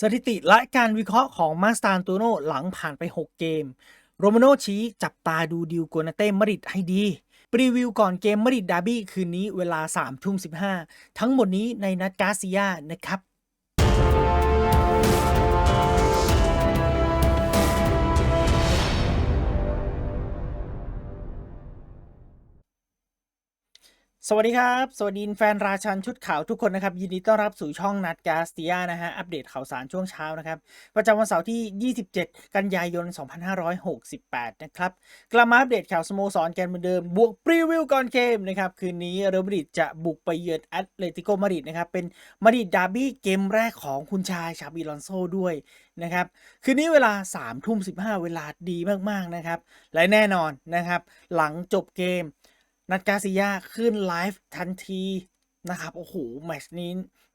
สถิติและการวิเคราะห์ของมาสตานตูโน่หลังผ่านไป 6 เกม โรมาโนชี้จับตาดูดิวโกนาเต้มริดให้ดี ปรีวิวก่อนเกมมริดดาร์บี้คืนนี้เวลา3ทุ่ม15 ทั้งหมดนี้ในนัดกาซียานะครับ สวัสดีครับ สวัสดีแฟนราชันชุดขาวทุกคนนะครับ ยินดีต้อนรับสู่ช่องนัดกาสตียนะฮะ อัปเดตข่าวสารช่วงเช้านะครับ ประจำวันเสาร์ที่ 27 กันยายน 2568 นะครับ กลับมาอัปเดตข่าวสโมสรกันเหมือนเดิม บวกปรีวิวก่อนเกมนะครับ คืนนี้เรอัลมาดริดจะบุกไปเยือนแอตเลติโกมาดริดนะครับ เป็นมาดริดดาร์บี้เกมแรกของคุณชายชาบิลอนโซด้วยนะครับ คืนนี้เวลา3ทุ่ม15 เวลาดีมากๆนะครับ และแน่นอนนะครับ หลังจบเกม นัดกาซิยาขึ้นไลฟ์ทันทีนะครับ โอ้โห แมชนี้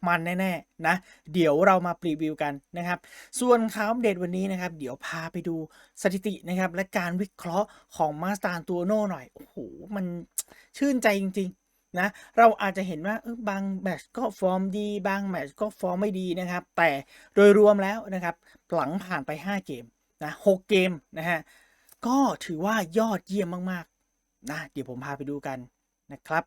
มันแน่ๆนะ เดี๋ยวเรามาปรีวิวกันนะครับ ส่วนข่าวอัปเดตวันนี้นะครับ เดี๋ยวพาไปดูสถิตินะครับ และการวิเคราะห์ของมาสตานตัวโน่หน่อย โอ้โห มันชื่นใจจริงๆนะ เราอาจจะเห็นว่าบางแมชก็ฟอร์มดี บางแมชก็ฟอร์มไม่ดีนะครับ แต่โดยรวมแล้วนะครับ หลังผ่านไป 5 เกมนะ6เกมนะฮะ ก็ถือว่ายอดเยี่ยมมาก นะเดี๋ยวผมพาไปดูกันนะครับ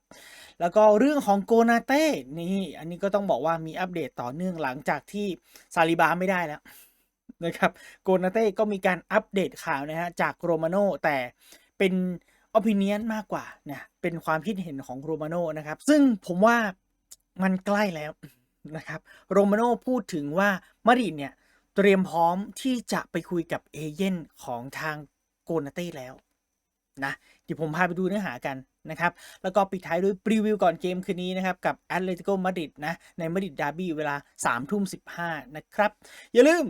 แล้วก็เรื่องของโกนาเต้นี่อันนี้ก็ต้องบอกว่ามีอัปเดตต่อเนื่องหลังจากที่ซาลิบาไม่ได้แล้วนะครับโกนาเต้ก็มีการอัปเดตข่าวนะฮะจากโรมาโนแต่เป็นอ p ินียนมากกว่านะเป็นความคิดเห็นของโรมาโนนะครับ ซึ่งผมว่ามันใกล้แล้วนะครับโรมาโนพูดถึงว่ามาริดเนี่ยเตรียมพร้อมที่จะไปคุยกับเอเย่นของทางโกนาเต้แล้ว นะเดี๋ยวผมพาไปดูเนื้อหากันนะครับ แล้วก็ปิดท้ายด้วยรีวิวก่อนเกมคืนนี้นะครับ กับแอตเลติโกมาดริดนะ ในมาดริดดาร์บี้เวลา3ทุ่มสินะครับ อย่าลืม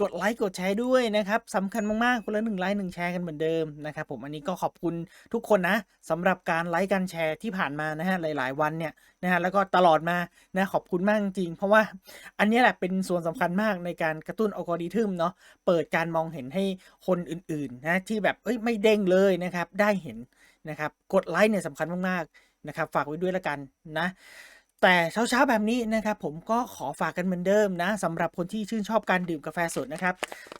กดไลค์กดแชร์ด้วยนะครับสำคัญมากๆคนละหนึ่งไลค์หนึ่งแชร์กันเหมือนเดิมนะครับผมอันนี้ก็ขอบคุณทุกคนนะสำหรับการไลค์การแชร์ที่ผ่านมานะฮะหลาย ๆ วันเนี่ยนะฮะแล้วก็ตลอดมานะขอบคุณมากจริงเพราะว่าอันนี้แหละเป็นส่วนสำคัญมากในการกระตุ้นอัลกอริทึมเนาะเปิดการมองเห็นให้คนอื่น ๆ นะที่แบบเอ้ยไม่เด้งเลยนะครับได้เห็นนะครับกดไลค์เนี่ยสำคัญมากๆนะครับฝากไว้ด้วยละกันนะ แต่เช้าๆแบบนี้นะครับผมก็ขอฝากกันเหมือนเดิมนะสำหรับคนที่ชื่นชอบการดื่มกาแฟสดนะครับ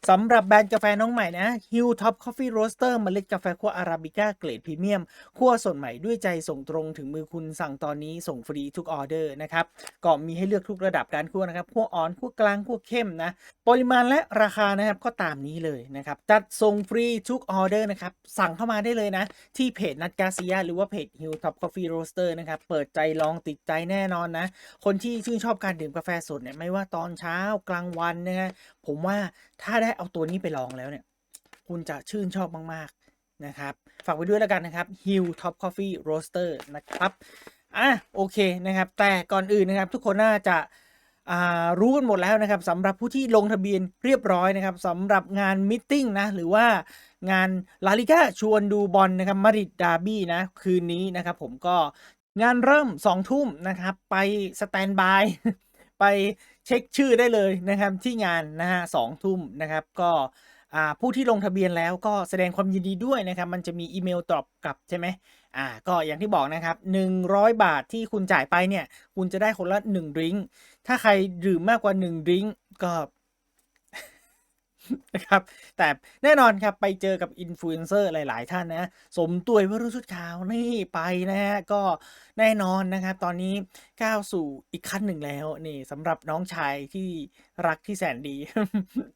สำหรับแบรนด์กาแฟน้องใหม่นะ Hill Top Coffee Roaster เมล็ดกาแฟคั่วอาราบิก้าเกรดพรีเมียมคั่วสดใหม่ด้วยใจส่งตรงถึงมือคุณสั่งตอนนี้ส่งฟรีทุกออเดอร์นะครับก็มีให้เลือกทุกระดับการคั่วนะครับคั่วอ่อนคั่วกลางคั่วเข้มนะปริมาณและราคานะครับก็ตามนี้เลยนะครับจัดส่งฟรีทุกออเดอร์นะครับสั่งเข้ามาได้เลยนะที่เพจนัดกาซิยาหรือว่าเพจ Hill Top Coffee Roaster นะครับเปิดใจลองติดใจแน่นอนนะ คนที่ชื่นชอบการดื่มกาแฟสดเนี่ยไม่ว่าตอนเช้ากลางวันนะฮะผมว่าถ้าได้เอาตัวนี้ไปลองแล้วเนี่ย คุณจะชื่นชอบมากๆนะครับ ฝากไว้ด้วยแล้วกันนะครับ Hill Top Coffee Roaster นะครับอะโอเคนะครับ แต่ก่อนอื่นนะครับทุกคนน่าจะารู้กันหมดแล้วนะครับสำหรับผู้ที่ลงทะเบียนเรียบร้อยนะครับสำหรับงานมิทติ้งนะหรือว่างานลาลิก้าชวนดูบอลนะครับมาริดดาบี้นะคืนนี้นะครับผมก็ งานเริ่ม2ทุ่มนะครับ ไปสแตนบายไปเช็คชื่อได้เลยนะครับที่งานนะฮะสองทุ่มนะครับ ก็ผู้ที่ลงทะเบียนแล้วก็แสดงความยินดีด้วยนะครับ มันจะมีอีเมลตอบกลับใช่ไหมอ่าก็อย่างที่บอกนะครับ 100 บาทที่คุณจ่ายไปเนี่ย คุณจะได้คนละ1ดริงถ้าใครดื่มมากกว่า1ดริงก็ นะครับ แต่แน่นอนครับไปเจอกับอินฟลูเอนเซอร์หลาย ๆ ท่านนะ สมตัยวรุษชุดขาวนี่ไปนะฮะก็แน่นอนนะครับ ตอนนี้ก้าวสู่อีกขั้นหนึ่งแล้วนี่สำหรับน้องชายที่รักที่แสนดี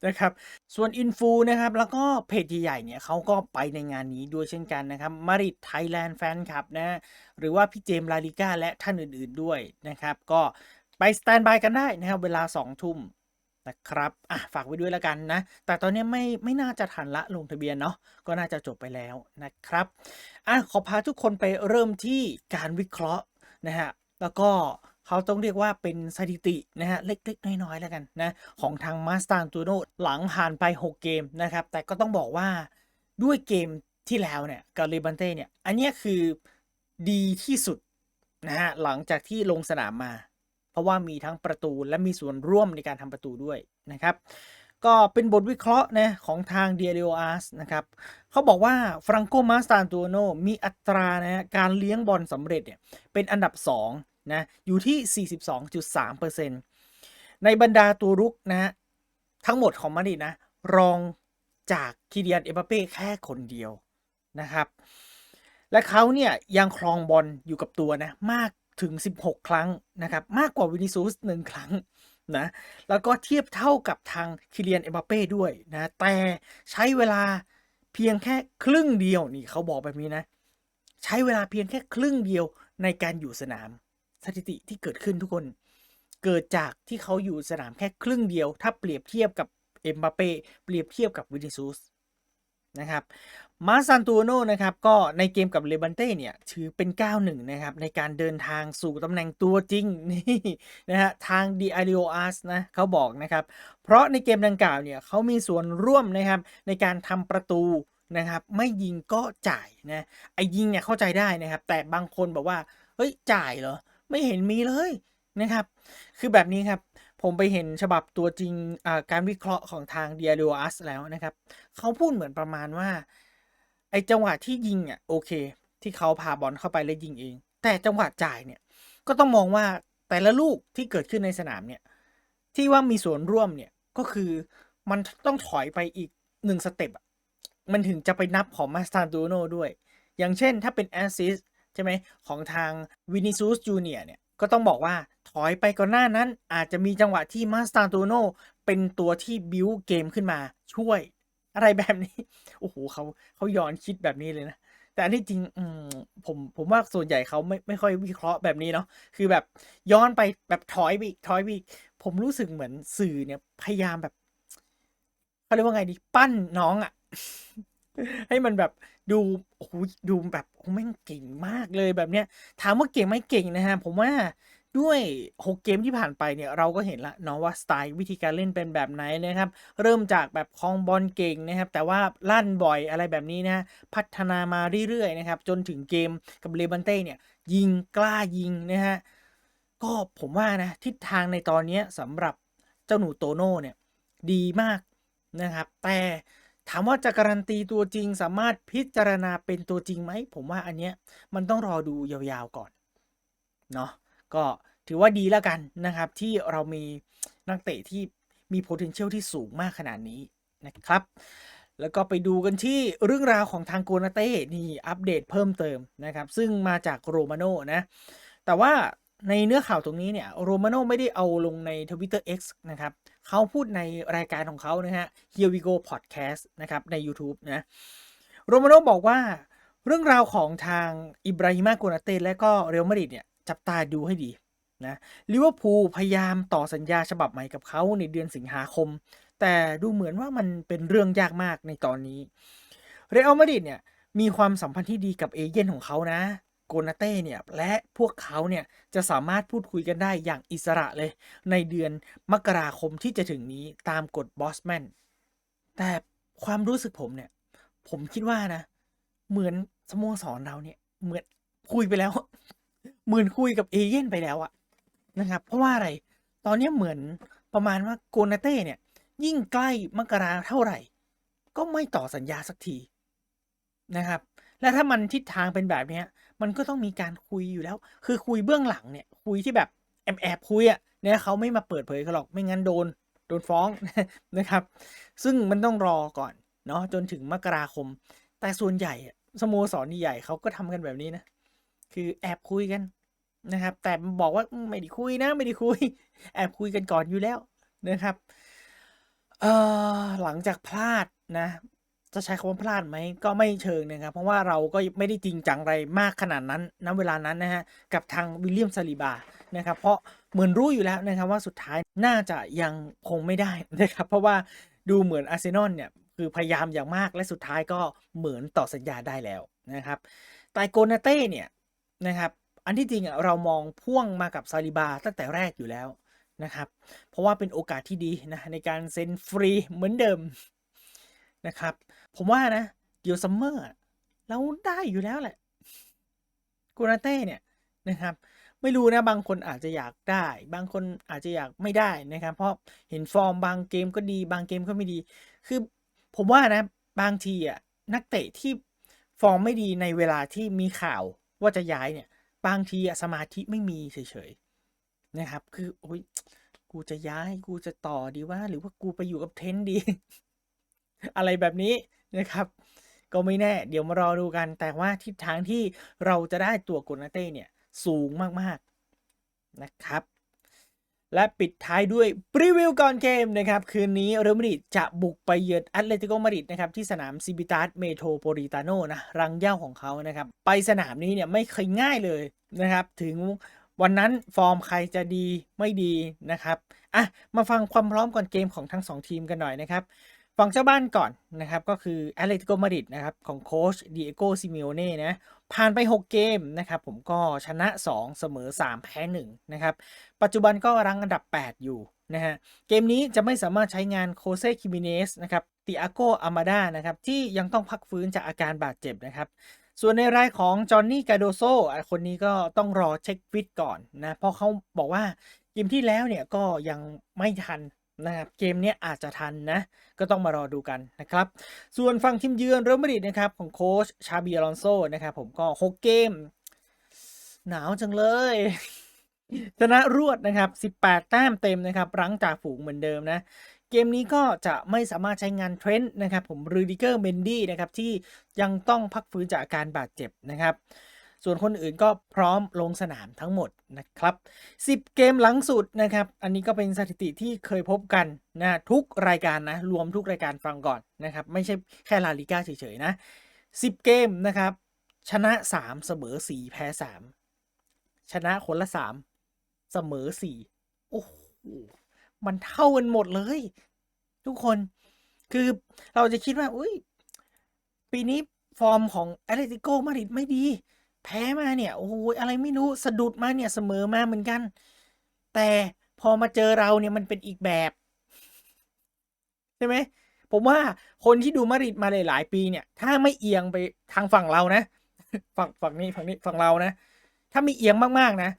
นะครับ ส่วนอินฟูนะครับ แล้วก็เพจใหญ่ๆเนี่ยเขาก็ไปในงานนี้ด้วยเช่นกันนะครับมาริดไทยแลนด์แฟนคลับนะหรือว่าพี่เจมส์ลาลิก้าและท่านอื่น ๆด้วยนะครับ ก็ไปสแตนบายกันได้นะครับเวลา 2 ทุ่ม นะครับ อะ ฝากไว้ด้วยแล้วกันนะ แต่ตอนนี้ไม่ไม่น่าจะทันละลงทะเบียนเนาะ ก็น่าจะจบไปแล้วนะครับ อะ ขอพาทุกคนไปเริ่มที่การวิเคราะห์นะฮะ แล้วก็เขาต้องเรียกว่าเป็นสถิตินะฮะ เล็กๆ น้อยๆ แล้วกันนะ ของทางมาสตานตูโนหลังผ่านไป 6 เกมนะครับ แต่ก็ต้องบอกว่าด้วยเกมที่แล้วเนี่ยกับเลบันเต้เนี่ย อันนี้คือดีที่สุดนะฮะ หลังจากที่ลงสนามมา เพราะว่ามีทั้งประตูและมีส่วนร่วมในการทำประตูด้วยนะครับ ก็เป็นบทวิเคราะห์นะของทาง d i a r i o a s นะครับเขาบอกว่าฟรังโกมาสตานตูโนมีอัตรานะการเลี้ยงบอลสำเร็จเนี่ยเป็นอันดับ2นะอยู่ที่ 42.3%ในบรรดาตัวรุกนะฮะทั้งหมดของมาดริดนะ รองจากคิเลียนเอ็มบัปเป้แค่คนเดียวนะครับ และเขาเนี่ยยังครองบอลอยู่กับตัวนะ มาก ถึง 16 ครั้งนะครับ มากกว่าวินิซูสหนึ่งครั้งนะแล้วก็เทียบเท่ากับทางคิเลียนเอ็มบัปเป้ด้วยนะแต่ใช้เวลาเพียงแค่ครึ่งเดียวนี่เขาบอกแบบนี้นะ ใช้เวลาเพียงแค่ครึ่งเดียวในการอยู่สนาม สถิติที่เกิดขึ้นทุกคน เกิดจากที่เขาอยู่สนามแค่ครึ่งเดียว ถ้าเปรียบเทียบกับเอ็มบัปเป้เปรียบเทียบกับวินิซูสนะครับ มาซันตูโนนะครับก็ในเกมกับเลบันเต้เนี่ยถือเป็น9-1นะครับในการเดินทางสู่ตำแหน่งตัวจริงนี่นะฮะทางดีอาริโออาร์สนะเขาบอกนะครับเพราะในเกมดังกล่าวเนี่ยเขามีส่วนร่วมนะครับในการทำประตูนะครับไม่ยิงก็จ่ายนะไอ้ยิงเนี่ยเข้าใจได้นะครับ แต่บางคนบอกว่าเฮ้ยจ่ายเหรอ ไม่เห็นมีเลยนะครับ คือแบบนี้ครับผมไปเห็นฉบับตัวจริงการวิเคราะห์ของทาง d i a r i o a s แล้วนะครับเขาพูดเหมือนประมาณว่า ไอจังหวะที่ยิงอะโอเค ที่เขาพาบอลเข้าไปแล้วยิงเอง แต่จังหวะจ่ายเนี่ยก็ต้องมองว่าแต่ละลูกที่เกิดขึ้นในสนามเนี่ยที่ว่ามีส่วนร่วมเนี่ยก็คือมันต้องถอยไปอีกหนึ่งสเต็ปมันถึงจะไปนับของมาสตาตูโนด้วย อย่างเช่นถ้าเป็นแอสซิสใช่ไหมของทางวินิซูสจูเนียเนี่ยก็ต้องบอกว่าถอยไปก่อนหน้านั้นอาจจะมีจังหวะที่มาสตาตูโนเป็นตัวที่บิวเกมขึ้นมาช่วย อะไรแบบนี้ โอ้โหเขาเขาย้อนคิดแบบนี้เลยนะ แต่อันที่จริง อืมผมผมว่าส่วนใหญ่เขาไม่ไม่ค่อยวิเคราะห์แบบนี้เนาะ คือแบบย้อนไปแบบถอยไปอีกถอยไปอีก ผมรู้สึกเหมือนสื่อเนี่ย พยายามแบบเขาเรียกว่าไงดี ปั้นน้องอะ่ะ ให้มันแบบดูโอ้โหดูแบบโอ้แม่งเก่งมากเลยแบบเนี้ย ถามว่าเก่งไหมเก่งนะฮะ ผมว่า ด้วย 6 เกมที่ผ่านไปเนี่ยเราก็เห็นละเนาะว่าสไตล์วิธีการเล่นเป็นแบบไหนนะครับ เริ่มจากแบบคลองบอลเก่งนะครับ แต่ว่าลั่นบ่อยอะไรแบบนี้นะพัฒนามาเรื่อยๆนะครับ จนถึงเกมกับเลบันเต้เนี่ย ยิงกล้ายิงนะฮะก็ผมว่านะทิศทางในตอนนี้สำหรับเจ้าหนูโตโน่เนี่ยดีมากนะครับ แต่ถามว่าจะการันตีตัวจริงสามารถพิจารณาเป็นตัวจริงไหม ผมว่าอันเนี้ยมันต้องรอดูยาวๆก่อน เนาะ ก็ถือว่าดีแล้วกันนะครับ ที่เรามีนักเตะที่มี potential ที่สูงมากขนาดนี้นะครับ แล้วก็ไปดูกันที่เรื่องราวของทางโกนาเต้นี่อัปเดตเพิ่มเติมนะครับ ซึ่งมาจากโรมาโนนะ แต่ว่าในเนื้อข่าวตรงนี้เนี่ยโรมาโนไม่ได้เอาลงใน Twitter X นะครับเขาพูดในรายการของเขานะฮะ Here We Go Podcast นะครับใน YouTube นะโรมาโนบอกว่าเรื่องราวของทางอิบราฮิมาโกนาเต้และก็เรอัลมาดริดเนี่ย จับตาดูให้ดีนะลิเวอร์พูลพยายามต่อสัญญาฉบับใหม่กับเขาในเดือนสิงหาคม แต่ดูเหมือนว่ามันเป็นเรื่องยากมากในตอนนี้ เรอัลมาดริดเนี่ยมีความสัมพันธ์ที่ดีกับเอเย่นของเขานะโกนาเต้เนี่ยและพวกเขาเนี่ยจะสามารถพูดคุยกันได้อย่างอิสระเลย ในเดือนมกราคมที่จะถึงนี้ตามกฎบอสแมนแต่ความรู้สึกผมเนี่ย ผมคิดว่านะ เหมือนสโมสรเราเนี่ย เหมือนคุยไปแล้ว เหมือนคุยกับเอเย่นไปแล้วอะนะครับ เพราะว่าอะไร ตอนนี้เหมือนประมาณว่าโกนาเต้เนี่ย ยิ่งใกล้มกราเท่าไหร่ ก็ไม่ต่อสัญญาสักทีนะครับ และถ้ามันทิศทางเป็นแบบนี้มันก็ต้องมีการคุยอยู่แล้ว คือคุยเบื้องหลังเนี่ย คุยที่แบบแอบแอบคุยอะเนี่ยเขาไม่มาเปิดเผยกันหรอกไม่งั้นโดนโดนฟ้องนะครับ ซึ่งมันต้องรอก่อนเนาะจนถึงมกราคม แต่ส่วนใหญ่สโมสรใหญ่เขาก็ทำกันแบบนี้นะ คือแอบคุยกันนะครับ แต่บอกว่าไม่ได้คุยนะ ไม่ได้คุย แอบคุยกันก่อนอยู่แล้วนะครับเอ่อหลังจากพลาดนะ จะใช้คำว่าพลาดไหมก็ไม่เชิงนะครับ เพราะว่าเราก็ไม่ได้จริงจังอะไรมากขนาดนั้นณเวลานั้นนะฮะกับทางวิลเลียมซาลิบานะครับ เพราะเหมือนรู้อยู่แล้วนะครับว่าสุดท้ายน่าจะยังคงไม่ได้นะครับ เพราะว่าดูเหมือนอาร์เซนอลเนี่ยคือพยายามอย่างมากและสุดท้ายก็เหมือนต่อสัญญาได้แล้วนะครับแต่โกนาเต้เนี่ย นะครับ อันที่จริงเรามองพ่วงมากับซาลิบาตั้งแต่แรกอยู่แล้วนะครับ เพราะว่าเป็นโอกาสที่ดีนะในการเซ็นฟรีเหมือนเดิมนะครับ ผมว่านะเดี๋ยวซัมเมอร์เราได้อยู่แล้วแหละกูนาเต้เนี่ยนะครับไม่รู้นะบางคนอาจจะอยากได้ บางคนอาจจะอยากไม่ได้นะครับ เพราะเห็นฟอร์มบางเกมก็ดี บางเกมก็ไม่ดี คือผมว่านะบางทีอะนักเตะที่ฟอร์มไม่ดีในเวลาที่มีข่าว ว่าจะย้ายเนี่ย บางทีอะสมาธิไม่มีเฉยๆนะครับ คือโอ้ยกูจะย้ายกูจะต่อดีว่า หรือว่ากูไปอยู่กับเทนดี อะไรแบบนี้นะครับ ก็ไม่แน่ เดี๋ยวมารอดูกัน แต่ว่าทิศทางที่เราจะได้ตัวโกนาเต้เนี่ย สูงมากๆนะครับ และปิดท้ายด้วยปรีวิวก่อนเกมนะครับ คืนนี้เรอัลมาดริดจะบุกไปเยือนแอตเลติโกมาดริดนะครับ ที่สนามซิบิตัสเมโทรโปลิตาโนนะ รังเย้าของเขานะครับ ไปสนามนี้เนี่ยไม่เคยง่ายเลยนะครับ ถึงวันนั้นฟอร์มใครจะดีไม่ดีนะครับอะมาฟังความพร้อมก่อนเกมของทั้ง 2 ทีมกันหน่อยนะครับฝั่งเจ้าบ้านก่อนนะครับ ก็คือแอตเลติโกมาดริดนะครับ ของโค้ชดิเอโกซิเมโอเน่นะ ผ่านไป 6 เกมนะครับผมก็ชนะ 2 เสมอ 3 แพ้1นะครับปัจจุบันก็รังอันดับ 8 อยู่นะฮะเกมนี้จะไม่สามารถใช้งานโคเซคิมิเนสนะครับติอาโกอามาดานะครับที่ยังต้องพักฟื้นจากอาการบาดเจ็บนะครับส่วนในรายของจอห์นนี่กาโดโซคนนี้ก็ต้องรอเช็คฟิตก่อนนะเพราะเขาบอกว่าเกมที่แล้วเนี่ยก็ยังไม่ทัน นะครับเกมนี้อาจจะทันนะ ก็ต้องมารอดูกันนะครับ ส่วนฝั่งทีมเยือนเรอัลมาดริดนะครับของโค้ชชาบีอลอนโซนะครับผมก็6เกม หนาวจังเลยชนะรวดนะครับ 18 แต้มเต็มนะครับรั้งจากฝูงเหมือนเดิมนะ เกมนี้ก็จะไม่สามารถใช้งานเทรนต์นะครับผมรูดิเกอร์เมนดี้นะครับที่ยังต้องพักฟื้นจากอาการบาดเจ็บนะครับ ส่วนคนอื่นก็พร้อมลงสนามทั้งหมดนะครับ 10 เกมหลังสุดนะครับ อันนี้ก็เป็นสถิติที่เคยพบกันนะทุกรายการนะ รวมทุกรายการฟังก่อนนะครับ ไม่ใช่แค่ลาลิก้าเฉยๆนะ 10 เกมนะครับ ชนะ 3 เสมอ 4 แพ้ 3 ชนะคนละ 3 เสมอ 4 โอ้โห มันเท่ากันหมดเลย ทุกคนคือเราจะคิดว่าอุ้ยปีนี้ฟอร์มของแอตเลติโกมาดริดไม่ดี แพ้มาเนี่ยโอ้โหอะไรไม่รู้สะดุดมาเนี่ยเสมอมาเหมือนกัน แต่พอมาเจอเราเนี่ยมันเป็นอีกแบบใช่ไหมผมว่าคนที่ดูมาริดมาหลายๆปีเนี่ย ถ้าไม่เอียงไปทางฝั่งเรานะฝั่งฝั่งนี้ฝั่งนี้ฝั่งเรานะ ถ้าม่เอียงมากๆนะ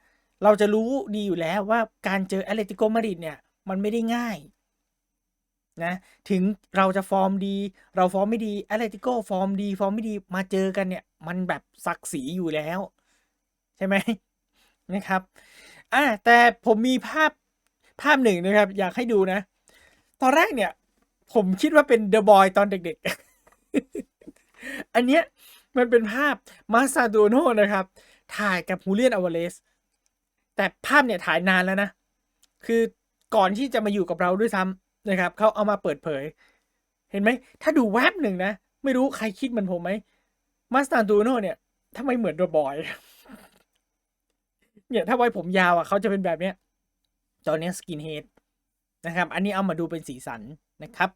เราจะรู้ดีอยู่แล้วว่าการเจอแอตเลติโกมาริดเนี่ย มันไม่ได้ง่าย นะถึงเราจะฟอร์มดี เราฟอร์มไม่ดีแอตเลติโกฟอร์มดี ฟอร์มไม่ดีมาเจอกันเนี่ย มันแบบศักดิ์ศรีอยู่แล้ว ใช่ไหมนะครับอะแต่ผมมีภาพภาพหนึ่งนะครับ อยากให้ดูนะ ตอนแรกเนี่ย ผมคิดว่าเป็นเดอะบอยตอนเด็กๆ อันเนี้ยมันเป็นภาพมาซาโดโนนะครับ ถ่ายกับฮูเลียนอวเลสแต่ภาพเนี่ยถ่ายนานแล้วนะ คือก่อนที่จะมาอยู่กับเราด้วยซ้ำ นะครับเขาเอามาเปิดเผย เห็นไหม ถ้าดูแวบหนึ่งนะ ไม่รู้ใครคิดเหมือนผมไหมมาสตาโดโน่เนี่ยทำไมเหมือนโดอะบอย เนี่ยถ้าไว้ผมยาวอะเขาจะเป็นแบบเนี้ยตอนนี้สกินเฮดนะครับ อันนี้เอามาดูเป็นสีสันนะครับ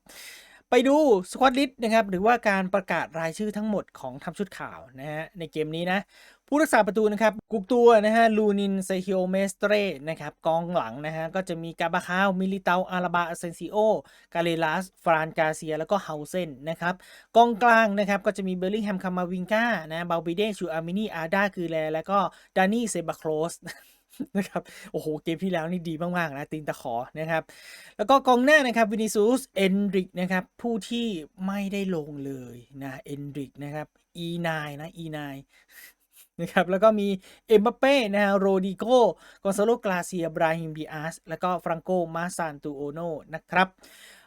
ไปดูสควอตลิสนะครับหรือว่าการประกาศรายชื่อทั้งหมดของทัพชุดข่าวนะฮะในเกมนี้นะผู้รักษาประตูนะครับกุกตัวนะฮะลูนินเซฮิโอเมสเตรนะครับกองหลังนะฮะก็จะมีกาบาคาวมิลิเตาอาราบาอเซนซิโอกาเลลัสฟรานกาเซีย แล้วก็เฮาเซนนะครับกองกลางนะครับก็จะมีเบลลิงแฮมคามาวิงกานะเบลบิเดชูอามินีอาดาคือแลแล้วก็ดานี่เซบาโคลส นะครับ โอ้โห เกมที่แล้วนี่ดีมากๆนะตีนตะขอนะครับ แล้วก็กองหน้านะครับวินิซูสเอนดริกนะครับ ผู้ที่ไม่ได้ลงเลยนะเอนดริกนะครับ E9 นะ E9 นะครับแล้วก็มีเอ็มบัปเป้นะฮะโรดิโกกอนซาโลกลาเซียบราฮิมดีอาสแล้วก็ฟรังโกมาซานตูโอโนนะครับ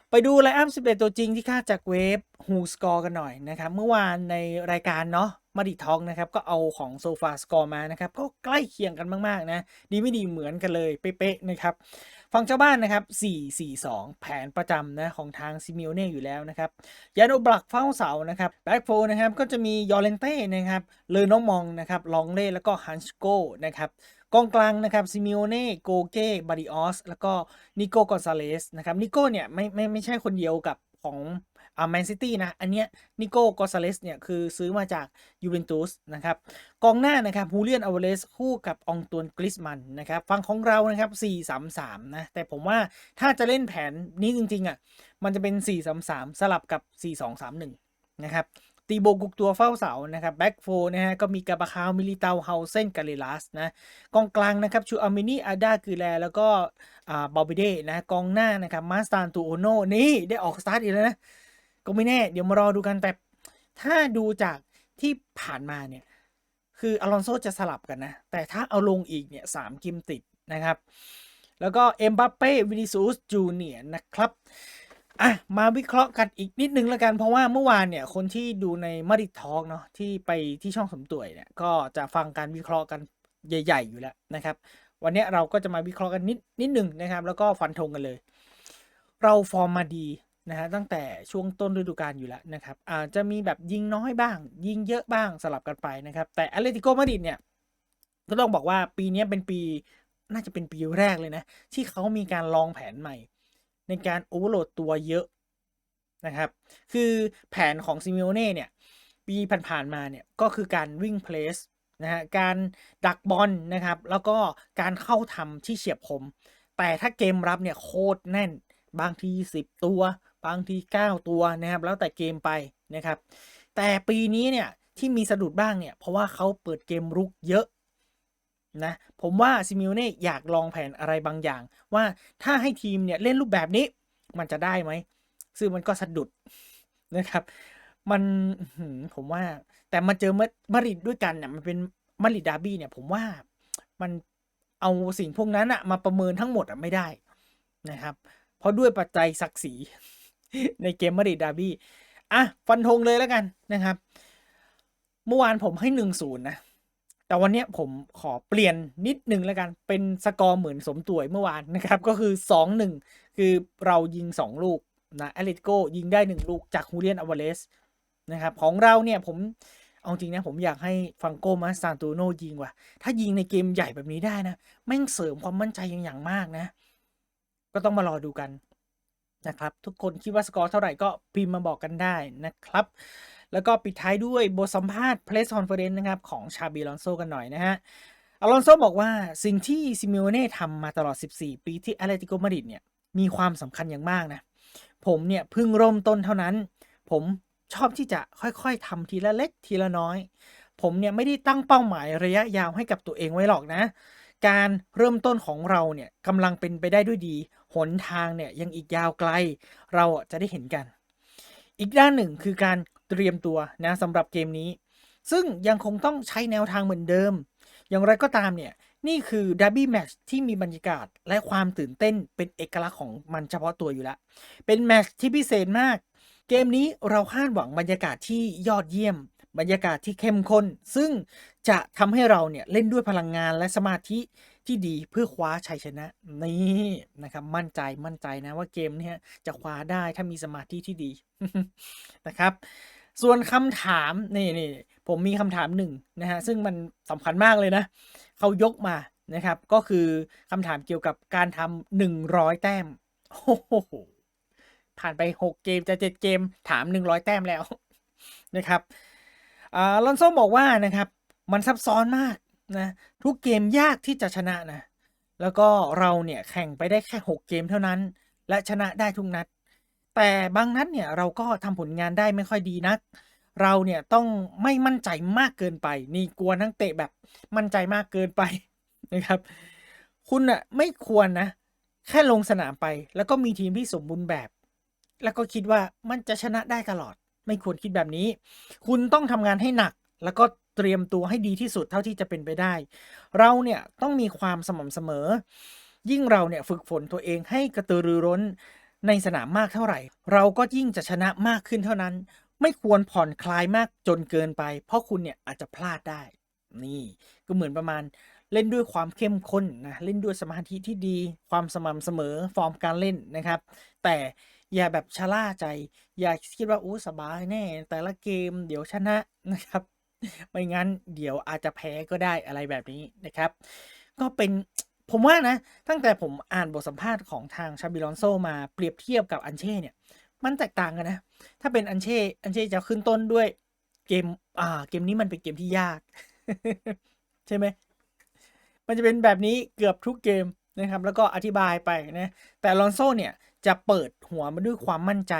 ไปดูไลน์อัพ11 ตัวจริงที่คาดจากเว็บฮูสกอร์กันหน่อยนะครับ เมื่อวานในรายการเนาะ มาดิทองนะครับก็เอาของโซฟาสกอร์มานะครับก็ใกล้เคียงกันมาก ๆ นะ ดีไม่ดีเหมือนกันเลย เป๊ะๆนะครับฝั่งเจ้าบ้านนะครับ 4-4-2 แผนประจำนะของทางซิมิโอเน่อยู่แล้วนะครับยานอบลักเฝ้าเสานะครับแบ็กโฟนะครับก็จะมียอเลนเต้นะครับเลอน้องมองนะครับลองเล่แล้วก็ฮันชโกนะครับกองกลางนะครับซิมิโอเน่โกเก้บาริออสแล้วก็นิโกกอนซาเลสนะครับนิโก้เนี่ยไม่ไม่ไม่ใช่คนเดียวกับของ อ่าแมนซิตี้นะ อันเนี้ยนิโก้กอซาเลสเนี่ย คือซื้อมาจากยูเวนตุสนะครับ กองหน้านะครับฮูเลียนอเวเลสคู่กับองตวนกริสมันนะครับฝั่งของเรานะครับ 4-3-3 นะ แต่ผมว่าถ้าจะเล่นแผนนี้จริง ๆอะมันจะเป็น 4-3-3 สลับกับ 4-2-3-1 นะครับตีโบกุกตัวเฝ้าเสานะครับแบ็กโฟนะฮะก็มีกาบาคาวมิลิเตาเฮาเซนกาเลลัสนะกองกลางนะครับชูอามินีอาดาคือแลแล้วก็อ่าบอลบิเดนะกองหน้านะครับมาสตานตูโอโนนี่ได้ออกสตาร์ทอีกแล้วนะ ก็ไม่แน่ เดี๋ยวมารอดูกันแต่ถ้าดูจากที่ผ่านมาเนี่ยคืออลอนโซจะสลับกันนะ แต่ถ้าเอาลงอีกเนี่ยสามเกมติดนะครับ แล้วก็เอ็มบัปเป้วินิซูสจูเนียนะครับอะมาวิเคราะห์กันอีกนิดนึงแล้วกันเพราะว่าเมื่อวานเนี่ยคนที่ดูในมาริทอกเนาะที่ไปที่ช่องสมต่วยเนี่ยก็จะฟังการวิเคราะห์กันใหญ่ ๆ อยู่แล้วนะครับ วันนี้เราก็จะมาวิเคราะห์กันนิดนิดหนึ่งนะครับ แล้วก็ฟันธงกันเลย เราฟอร์มมาดี นะฮะตั้งแต่ช่วงต้นฤดูกาลอยู่แล้วนะครับอาจจะมีแบบยิงน้อยบ้าง ยิงเยอะบ้างสลับกันไปนะครับ แต่อเลติโกมาดริดเนี่ยก็ต้องบอกว่าปีนี้เป็นปีน่าจะเป็นปีแรกเลยนะ ที่เขามีการลองแผนใหม่ ในการโอเวอร์โหลดตัวเยอะนะครับ คือแผนของซิมิโอเน่เนี่ย ปีผ่านๆมาเนี่ย ก็คือการวิ่งเพลสนะฮะการดักบอลนะครับ แล้วก็การเข้าทำที่เฉียบคม แต่ถ้าเกมรับเนี่ยโคตรแน่นบางที 10 ตัว บางที 9 ตัวนะครับแล้วแต่เกมไปนะครับ แต่ปีนี้เนี่ยที่มีสะดุดบ้างเนี่ยเพราะว่าเขาเปิดเกมรุกเยอะนะผมว่าซิมิโอเน่อยากลองแผนอะไรบางอย่าง ว่าถ้าให้ทีมเนี่ยเล่นรูปแบบนี้มันจะได้ไหมซึ่งมันก็สะดุดนะครับมันผมว่าแต่มาเจอมาริดด้วยกันเนี่ยมันเป็นมาริดดาร์บี้เนี่ยผมว่ามันเอาสิ่งพวกนั้นอะมาประเมินทั้งหมดอะไม่ได้นะครับ เพราะด้วยปัจจัยศักดิ์ศรี ในเกมมาริดดาร์บี้อะฟันธงเลยแล้วกันนะครับ เมื่อวานผมให้หนึ่งศูนย์นะ แต่วันนี้ผมขอเปลี่ยนนิดนึงแล้วกัน เป็นสกอร์เหมือนสมตัวเมื่อวานนะครับ ก็คือ2-1คือเรายิง2ลูกนะแอลิโกยิงได้1ลูกจากฮูเลียนอวาเลสนะครับของเราเนี่ยผมเอาจริงนะผมอยากให้ฟังโกมาซานตูโนยิงว่ะ ถ้ายิงในเกมใหญ่แบบนี้ได้นะแม่งเสริมความมั่นใจอย่างอย่างมากนะ ก็ต้องมารอดูกัน นะครับทุกคนคิดว่าสกอร์เท่าไหร่ก็พิมพ์มาบอกกันได้นะครับ แล้วก็ปิดท้ายด้วยบทสัมภาษณ์เพลสคอนเฟอเรนซ์นะครับของชาบีลอนโซกันหน่อยนะฮะอลอนโซบอกว่าสิ่งที่ซิมิโอเน่ทำมาตลอด 14 ปีที่แอตเลติโกมาดริดเนี่ยมีความสำคัญอย่างมากนะ ผมเนี่ยเพิ่งเริ่มต้นเท่านั้น ผมชอบที่จะค่อยๆทำทีละเล็กทีละน้อย ผมเนี่ยไม่ได้ตั้งเป้าหมายระยะยาวให้กับตัวเองไว้หรอกนะ การเริ่มต้นของเราเนี่ยกำลังเป็นไปได้ด้วยดี หนทางเนี่ยยังอีกยาวไกล เราจะได้เห็นกัน อีกด้านหนึ่งคือการเตรียมตัวนะสำหรับเกมนี้ ซึ่งยังคงต้องใช้แนวทางเหมือนเดิม อย่างไรก็ตามเนี่ยนี่คือดับบี้แมชที่มีบรรยากาศและความตื่นเต้นเป็นเอกลักษณ์ของมันเฉพาะตัวอยู่แล้ว เป็นแมชที่พิเศษมาก เกมนี้เราคาดหวังบรรยากาศที่ยอดเยี่ยม บรรยากาศที่เข้มข้น ซึ่งจะทำให้เราเนี่ยเล่นด้วยพลังงานและสมาธิ ที่ดีเพื่อคว้าชัยชนะนี่นะครับ มั่นใจมั่นใจนะว่าเกมนี้จะคว้าได้ถ้ามีสมาธิที่ดีนะครับ ส่วนคำถามนี่นี่ผมมีคำถามหนึ่งนะฮะซึ่งมันสำคัญมากเลยนะเขายกมานะครับ ก็คือคำถามเกี่ยวกับการทำหนึ่งร้อยแต้มโอ้โหผ่านไปหกเกมจะเจ็ดเกมถามหนึ่งร้อยแต้มแล้วนะครับอ่าลอนโซบอกว่านะครับ มันซับซ้อนมาก นะทุกเกมยากที่จะชนะนะแล้วก็เราเนี่ยแข่งไปได้แค่ 6 เกมเท่านั้น และชนะได้ทุกนัด แต่บางนัดเนี่ยเราก็ทำผลงานได้ไม่ค่อยดีนัก เราเนี่ยต้องไม่มั่นใจมากเกินไป นี่กลัวนักเตะแบบมั่นใจมากเกินไปนะครับ คุณอะไม่ควรนะ แค่ลงสนามไป แล้วก็มีทีมที่สมบูรณ์แบบ แล้วก็คิดว่ามันจะชนะได้ตลอด ไม่ควรคิดแบบนี้ คุณต้องทำงานให้หนัก แล้วก็ เตรียมตัวให้ดีที่สุดเท่าที่จะเป็นไปได้ เราเนี่ยต้องมีความสม่ำเสมอ ยิ่งเราเนี่ยฝึกฝนตัวเองให้กระตือรือร้นในสนามมากเท่าไหร่ เราก็ยิ่งจะชนะมากขึ้นเท่านั้น ไม่ควรผ่อนคลายมากจนเกินไป เพราะคุณเนี่ยอาจจะพลาดได้ นี่ก็เหมือนประมาณเล่นด้วยความเข้มข้นนะเล่นด้วยสมาธิที่ดี ความสม่ำเสมอฟอร์มการเล่นนะครับ แต่อย่าแบบชะล่าใจ อย่าคิดว่าอู้สบายแน่ แต่ละเกมเดี๋ยวชนะนะครับ ไม่งั้นเดี๋ยวอาจจะแพ้ก็ได้อะไรแบบนี้นะครับ ก็เป็นผมว่านะ ตั้งแต่ผมอ่านบทสัมภาษณ์ของทางชาบิลอนโซมาเปรียบเทียบกับอันเช่เนี่ย มันแตกต่างกันนะ ถ้าเป็นอันเช่อันเช่จะขึ้นต้นด้วยเกมอ่าเกมนี้มันเป็นเกมที่ยาก ใช่ไหมมันจะเป็นแบบนี้เกือบทุกเกมนะครับแล้วก็อธิบายไปนะแต่ลอนโซเนี่ยจะเปิดหัวมาด้วยความมั่นใจ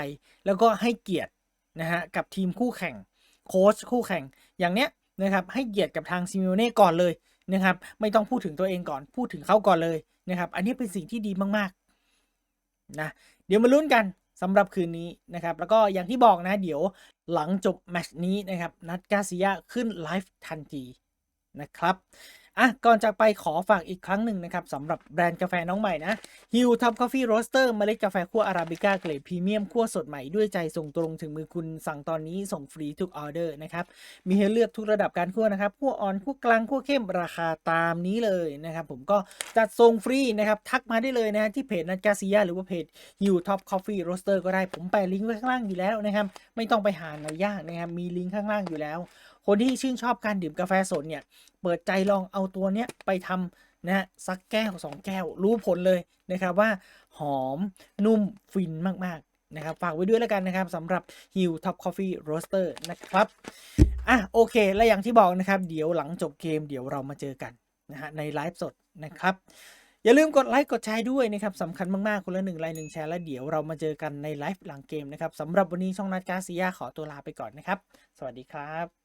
แล้วก็ให้เกียรตินะฮะกับทีมคู่แข่ง โค้ชคู่แข่งอย่างเนี้ยนะครับให้เกียรติกับทางซิมิโอเน่ก่อนเลยนะครับไม่ต้องพูดถึงตัวเองก่อนพูดถึงเขาก่อนเลยนะครับอันนี้เป็นสิ่งที่ดีมากๆนะเดี๋ยวมาลุ้นกันสำหรับคืนนี้นะครับแล้วก็อย่างที่บอกนะเดี๋ยวหลังจบแมชนี้นะครับนัดกาซิยาขึ้นไลฟ์ทันทีนะครับ อะ ก่อนจากไปขอฝากอีกครั้งหนึ่งนะครับสำหรับแบรนด์กาแฟน้องใหม่นะ Hill Top Coffee Roaster เมล็ดกาแฟคั่วอาราบิก้าเกรดพรีเมียมคั่วสดใหม่ด้วยใจส่งตรงถึงมือคุณสั่งตอนนี้ส่งฟรีทุกออเดอร์นะครับ มีให้เลือกทุกระดับการคั่วนะครับคั่วอ่อนคั่วกลางคั่วเข้มราคาตามนี้เลยนะครับ ผมก็จัดส่งฟรีนะครับ ทักมาได้เลยนะที่เพจนัดกาซิยาหรือว่าเพจ Hill Top Coffee Roaster ก็ได้ผมแปะลิงก์ไว้ข้างล่างอยู่แล้วนะครับไม่ต้องไปหาไหนยากนะครับมีลิงก์ข้างล่างอยู่แล้ว คนที่ชื่นชอบการดื่มกาแฟสดเนี่ยเปิดใจลองเอาตัวเนี้ยไปทำนะฮะสักแก้วสองแก้ว รู้ผลเลยนะครับว่าหอมนุ่มฟินมากๆนะครับฝากไว้ด้วยแล้วกันนะครับสำหรับ Hill Top Coffee Roaster นะครับอะโอเค และอย่างที่บอกนะครับ เดี๋ยวหลังจบเกมเดี๋ยวเรามาเจอกันนะฮะในไลฟ์สดนะครับอย่าลืมกดไลค์กดแชร์ด้วยนะครับสำคัญมากๆคนละหนึ่งไลค์หนึ่งแชร์แล้วเดี๋ยวเรามาเจอกันในไลฟ์หลังเกมนะครับสำหรับวันนี้ช่องนัดกาซิยาขอตัวลาไปก่อนนะครับ สวัสดีครับ